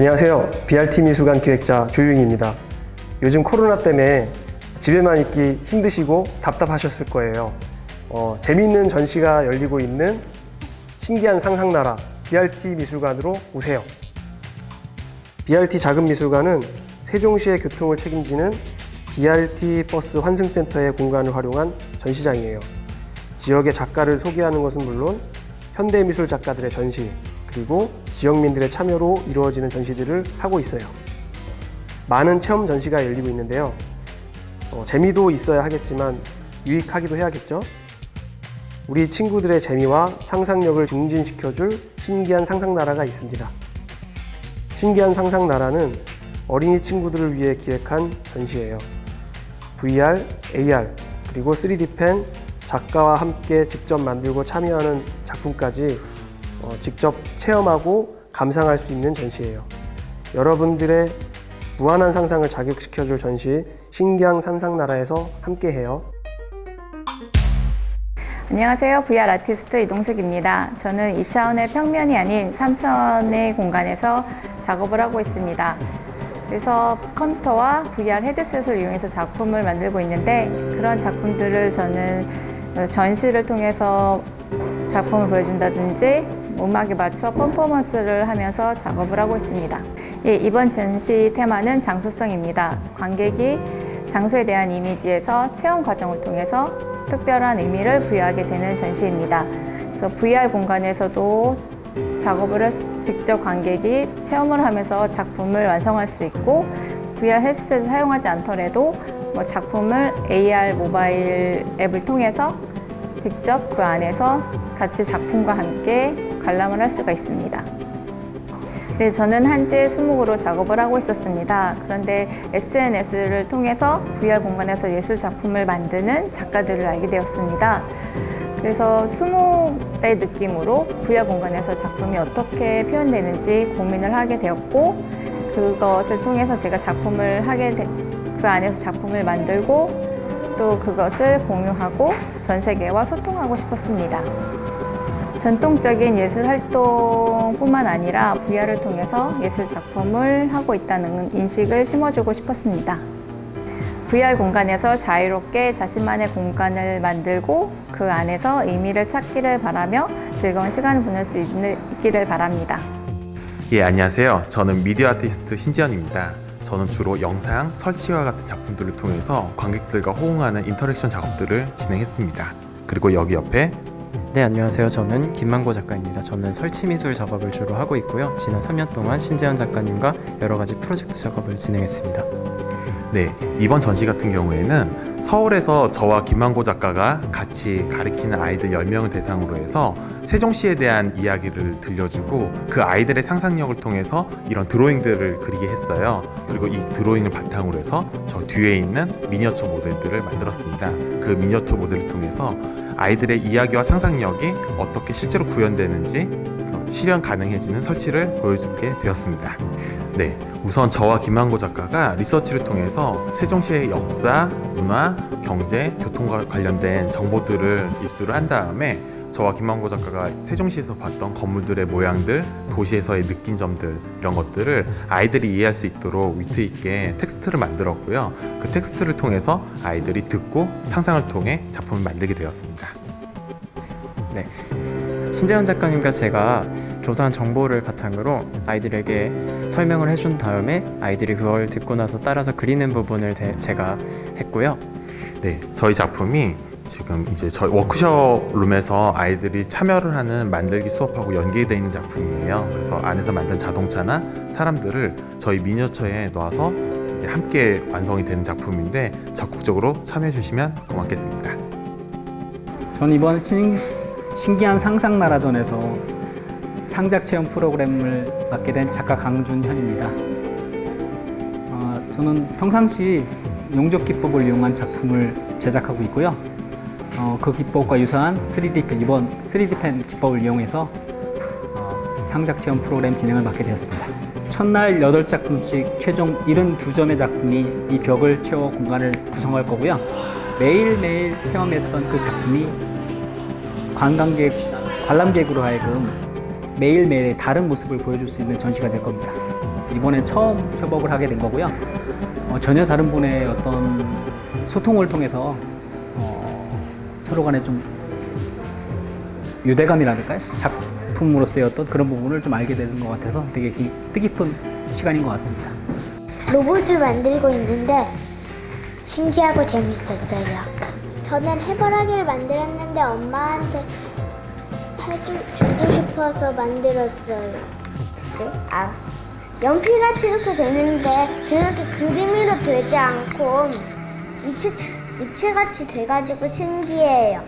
안녕하세요. BRT 미술관 기획자 조유잉입니다. 요즘 코로나 때문에 집에만 있기 힘드시고 답답하셨을 거예요. 어, 재미있는 전시가 열리고 있는 신기한 상상나라 BRT 미술관으로 오세요. BRT 작은 미술관은 세종시의 교통을 책임지는 BRT 버스 환승센터의 공간을 활용한 전시장이에요. 지역의 작가를 소개하는 것은 물론 현대미술 작가들의 전시, 그리고 지역민들의 참여로 이루어지는 전시들을 하고 있어요. 많은 체험 전시가 열리고 있는데요. 어, 재미도 있어야 하겠지만 유익하기도 해야겠죠? 우리 친구들의 재미와 상상력을 증진시켜줄 신기한 상상나라가 있습니다. 신기한 상상나라는 어린이 친구들을 위해 기획한 전시예요. VR, AR, 그리고 3D펜, 작가와 함께 직접 만들고 참여하는 작품까지 어, 직접 체험하고 감상할 수 있는 전시예요. 여러분들의 무한한 상상을 자극시켜줄 전시 신기한 상상나라에서 함께해요. 안녕하세요. VR 아티스트 이동숙입니다. 저는 2차원의 평면이 아닌 3차원의 공간에서 작업을 하고 있습니다. 그래서 컴퓨터와 VR 헤드셋을 이용해서 작품을 만들고 있는데 그런 작품들을 저는 전시를 통해서 작품을 보여준다든지 음악에 맞춰 퍼포먼스를 하면서 작업을 하고 있습니다. 예, 이번 전시 테마는 장소성입니다. 관객이 장소에 대한 이미지에서 체험 과정을 통해서 특별한 의미를 부여하게 되는 전시입니다. 그래서 VR 공간에서도 작업을 해- 직접 관객이 체험을 하면서 작품을 완성할 수 있고 VR 헤드셋을 사용하지 않더라도 뭐 작품을 AR 모바일 앱을 통해서 직접 그 안에서 같이 작품과 함께 관람을 할 수가 있습니다. 네, 저는 한지 수목으로 작업을 하고 있었습니다. 그런데 SNS를 통해서 VR 공간에서 예술 작품을 만드는 작가들을 알게 되었습니다. 그래서 수목의 느낌으로 VR 공간에서 작품이 어떻게 표현되는지 고민을 하게 되었고, 그것을 통해서 제가 작품을 하게 되, 그 안에서 작품을 만들고 또 그것을 공유하고 전 세계와 소통하고 싶었습니다. 전통적인 예술 활동뿐만 아니라 VR을 통해서 예술 작품을 하고 있다는 인식을 심어주고 싶었습니다. VR 공간에서 자유롭게 자신만의 공간을 만들고 그 안에서 의미를 찾기를 바라며 즐거운 시간을 보낼 수 있기를 바랍니다. 예, 안녕하세요. 저는 미디어 아티스트 신지연입니다. 저는 주로 영상, 설치와 같은 작품들을 통해서 관객들과 호응하는 인터랙션 작업들을 진행했습니다. 그리고 여기 옆에 네, 안녕하세요. 저는 김만고 작가입니다. 저는 설치 미술 작업을 주로 하고 있고요. 지난 3년 동안 신재현 작가님과 여러 가지 프로젝트 작업을 진행했습니다. 네, 이번 전시 같은 경우에는 서울에서 저와 김만고 작가가 같이 가리키는 아이들 10명을 대상으로 해서 세종시에 대한 이야기를 들려주고 그 아이들의 상상력을 통해서 이런 드로잉들을 그리게 했어요. 그리고 이 드로잉을 바탕으로 해서 저 뒤에 있는 미니어처 모델들을 만들었습니다. 그 미니어처 모델을 통해서 아이들의 이야기와 상상력이 어떻게 실제로 구현되는지 어, 실현 가능해지는 설치를 보여주게 되었습니다. 네, 우선 저와 김만고 작가가 리서치를 통해서 세종시의 역사, 문화, 경제, 교통과 관련된 정보들을 입수를 한 다음에 저와 김만고 작가가 세종시에서 봤던 건물들의 모양들, 도시에서의 느낀 점들 이런 것들을 아이들이 이해할 수 있도록 위트 있게 텍스트를 만들었고요. 그 텍스트를 통해서 아이들이 듣고 상상을 통해 작품을 만들게 되었습니다. 네. 신재현 작가님과 제가 조사한 정보를 바탕으로 아이들에게 설명을 해준 다음에 아이들이 그걸 듣고 나서 따라서 그리는 부분을 대- 제가 했고요. 네, 저희 작품이 지금 이제 저희 워크숍 룸에서 아이들이 참여를 하는 만들기 수업하고 연계되어 있는 작품이에요. 그래서 안에서 만든 자동차나 사람들을 저희 미니어처에 넣어서 이제 함께 완성이 되는 작품인데 적극적으로 참여해 주시면 고맙겠습니다. 전 이번 신, 신기한 상상 나라전에서 창작 체험 프로그램을 맡게 된 작가 강준현입니다. 어, 저는 평상시 용접 기법을 이용한 작품을 제작하고 있고요. 어, 그 기법과 유사한 3D펜, 이번 3D펜 기법을 이용해서 어, 창작 체험 프로그램 진행을 맡게 되었습니다. 첫날 8작품씩 최종 72점의 작품이 이 벽을 채워 공간을 구성할 거고요. 매일매일 체험했던 그 작품이 관광객, 관람객으로 하여금 매일매일의 다른 모습을 보여줄 수 있는 전시가 될 겁니다. 이번에 처음 협업을 하게 된 거고요. 어, 전혀 다른 분의 어떤 소통을 통해서 어, 서로 간에 좀 유대감이랄까요? 작품으로서의 어떤 그런 부분을 좀 알게 되는 것 같아서 되게 기- 뜻깊은 시간인 것 같습니다. 로봇을 만들고 있는데 신기하고 재밌었어요. 저는 해바라기를 만들었는데 엄마한테 해주, 주고 싶어서 만들었어요. 아, 연필같이 이렇게 되는데 그렇게 그림으로 되지 않고 입체, 입체같이 돼가지고 신기해요.